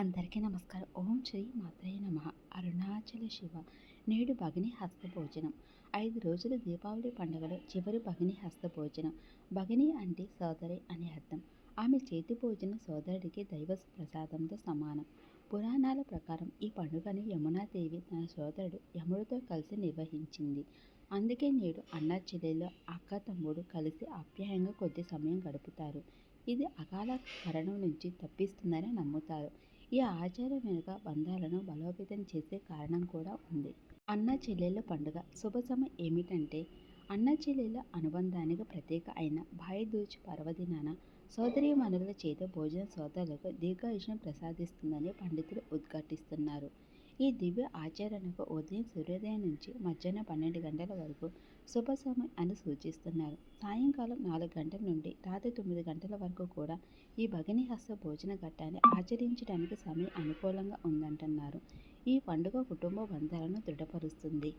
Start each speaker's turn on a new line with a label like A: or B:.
A: అందరికీ నమస్కారం. ఓం శ్రీ మాత్రే నమ. అరుణాచల శివ. నేడు భగిని హస్త భోజనం. ఐదు రోజుల దీపావళి పండుగలో చివరి భగిని హస్త భోజనం. భగిని అంటే సోదరి అని అర్థం. ఆమె చేతి భోజనం సోదరుడికి దైవ ప్రసాదంతో సమానం. పురాణాల ప్రకారం ఈ పండుగను యమునాదేవి తన సోదరుడు యముడితో కలిసి నిర్వహించింది. అందుకే నేడు అన్న చెల్లెలు అక్క తమ్ముడు కలిసి ఆప్యాయంగా కొద్ది సమయం గడుపుతారు. ఇది అకాల మరణం నుంచి తప్పిస్తుందని నమ్ముతారు. ఈ ఆచారం వెనుక బంధాలను బలోపేతం చేసే కారణం కూడా ఉంది. అన్న చెల్లెళ్ళ పండుగ శుభ సమయం ఏమిటంటే అన్న చెల్లెళ్ళ అనుబంధానికి ప్రత్యేక అయిన భాయిదూచి పర్వదినాన సోదరి మనుల చేత భోజన సోదరులకు దీర్ఘాయుషం ప్రసాదిస్తుందని పండితులు ఉద్ఘాటిస్తున్నారు. ఈ దివ్య ఆచరణకు ఉదయం సూర్యోదయం నుంచి మధ్యాహ్నం పన్నెండు గంటల వరకు శుభ సమయం అని సూచిస్తున్నారు. సాయంకాలం నాలుగు గంటల నుండి రాత్రి తొమ్మిది గంటల వరకు కూడా ఈ భగిని హస్త భోజన ఘట్టాన్ని ఆచరించడానికి సమయం అనుకూలంగా ఉందంటున్నారు. ఈ పండుగ కుటుంబ బంధాలను దృఢపరుస్తుంది.